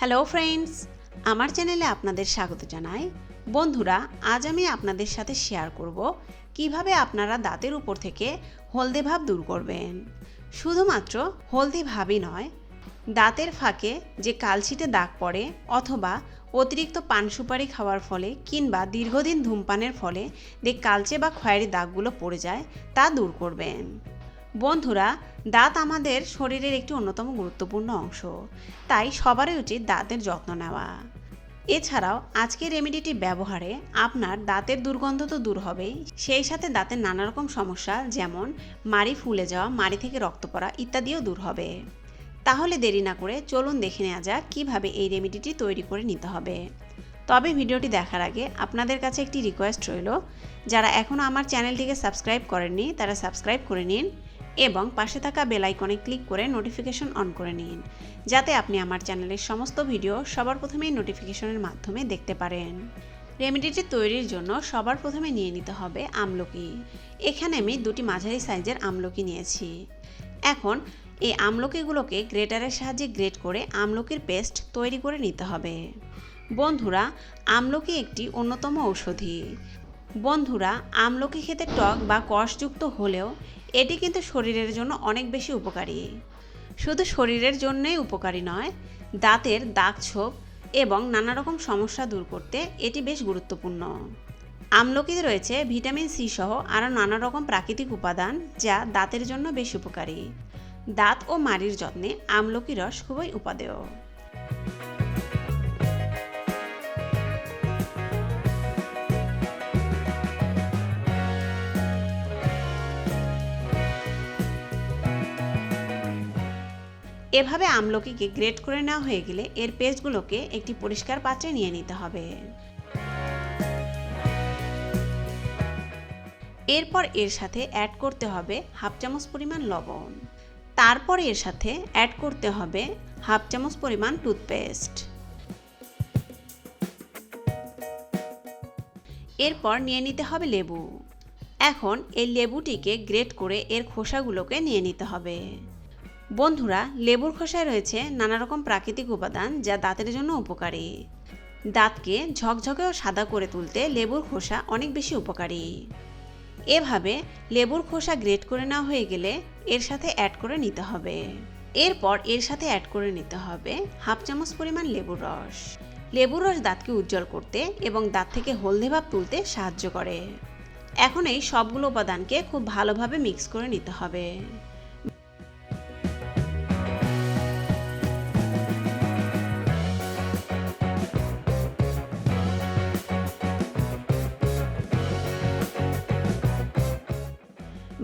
Hello friends আমার চ্যানেলে আপনাদের স্বাগত জানাই। বন্ধুরা, আজ আমি আপনাদের সাথে শেয়ার করব কীভাবে আপনারা দাঁতের উপর থেকে হলদে ভাব দূর করবেন। শুধুমাত্র হলদে ভাবই নয়, দাঁতের ফাঁকে যে কালছিটে দাগ পড়ে অথবা অতিরিক্ত পান সুপারি খাওয়ার ফলে কিংবা দীর্ঘদিন ধূমপানের ফলে যে কালচে বা খয়েরি দাগগুলো পড়ে যায়, তা দূর করবেন। বন্ধুরা, দাঁত আমাদের শরীরের একটি অন্যতম গুরুত্বপূর্ণ অংশ, তাই সবারই উচিত দাঁতের যত্ন নেওয়া। এছাড়াও, আজকের রেমেডিটি ব্যবহারে আপনার দাঁতের দুর্গন্ধ তো দূর হবেই, সেই সাথে দাঁতের নানা রকম সমস্যা যেমন মাড়ি ফুলে যাওয়া, মাড়ি থেকে রক্ত পড়া ইত্যাদিও দূর হবে। তাহলে দেরি না করে চলুন দেখে নেওয়া যাক কীভাবে এই রেমেডিটি তৈরি করে নিতে হবে। তবে ভিডিওটি দেখার আগে আপনাদের কাছে একটি রিকোয়েস্ট রইল, যারা এখনও আমার চ্যানেলটিকে সাবস্ক্রাইব করেননি, তারা সাবস্ক্রাইব করে নিন। এবং পাশে থাকা বেল আইকনে ক্লিক করে নোটিফিকেশন অন করে নিন, যাতে আপনি আমার চ্যানেলের সমস্ত ভিডিও সবার প্রথমেই নোটিফিকেশনের মাধ্যমে দেখতে পারেন। রেমেডিটি তৈরির জন্য সবার প্রথমে নিয়ে নিতে হবে আমলকি। এখানে আমি দুটি মাঝারি সাইজের আমলকি নিয়েছি। এখন এই আমলকিগুলোকে গ্রেটারের সাহায্যে গ্রেট করে আমলকির পেস্ট তৈরি করে নিতে হবে। বন্ধুরা, আমলকি একটি অন্যতম ঔষধি। বন্ধুরা, আমলকি খেতে টক বা কষযুক্ত হলেও এটি কিন্তু শরীরের জন্য অনেক বেশি উপকারী। শুধু শরীরের জন্যই উপকারী নয়, দাঁতের দাগ ছোপ এবং নানা রকম সমস্যা দূর করতে এটি বেশ গুরুত্বপূর্ণ। আমলকিতে রয়েছে ভিটামিন সি সহ আরও নানা রকম প্রাকৃতিক উপাদান যা দাঁতের জন্য বেশ উপকারী। দাঁত ও মাড়ির যত্নে আমলকি রস খুবই উপাদেয়। এভাবে আমলকিকে গ্রেট করে নেওয়া হয়ে গেলে এর পেস্টগুলোকে একটি পরিষ্কার পাত্রে নিয়ে নিতে হবে। এরপর এর সাথে অ্যাড করতে হবে হাফ চামচ পরিমাণ লবণ। তারপর এর সাথে অ্যাড করতে হবে হাফ চামচ পরিমাণ টুথপেস্ট এরপর নিয়ে নিতে হবে লেবু। এখন এই লেবুটিকে গ্রেট করে এর খোসাগুলোকে নিয়ে নিতে হবে। বন্ধুরা, লেবুর খোসায় রয়েছে নানা রকম প্রাকৃতিক উপাদান যা দাঁতের জন্য উপকারী। দাঁতকে ঝকঝকে ও সাদা করে তুলতে লেবুর খোসা অনেক বেশি উপকারী। এভাবে লেবুর খোসা গ্রেট করে নেওয়া হয়ে গেলে এর সাথে অ্যাড করে নিতে হবে। এরপর এর সাথে অ্যাড করে নিতে হবে হাফ চামচ পরিমাণ লেবুর রস। লেবুর রস দাঁতকে উজ্জ্বল করতে এবং দাঁত থেকে হলদে ভাব তুলতে সাহায্য করে। এখন এই সবগুলো উপাদানকে খুব ভালোভাবে মিক্স করে নিতে হবে।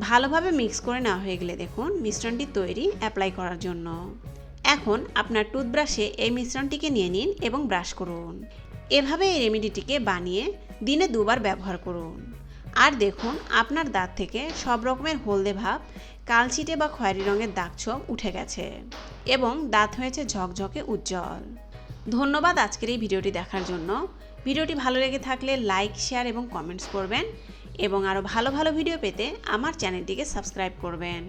ভালোভাবে মিক্স করে নেওয়া হয়ে গেলে দেখুন মিশ্রণটি তৈরি অ্যাপ্লাই করার জন্য। এখন আপনার টুথব্রাশে এই মিশ্রণটিকে নিয়ে নিন এবং ব্রাশ করুন। এভাবে এই রেমেডিটিকে বানিয়ে দিনে দুবার ব্যবহার করুন। আর দেখুন আপনার দাঁত থেকে সব রকমের হলদে ভাব, কালচিটে বা খয়েরি রঙের দাগ ছোপ উঠে গেছে এবং দাঁত হয়েছে ঝকঝকে উজ্জ্বল। ধন্যবাদ আজকের এই ভিডিওটি দেখার জন্য। ভিডিওটি ভালো লেগে থাকলে লাইক, শেয়ার এবং কমেন্টস করবেন। এবং আরও ভালো ভালো ভিডিও পেতে আমার চ্যানেলটিকে সাবস্ক্রাইব করবেন।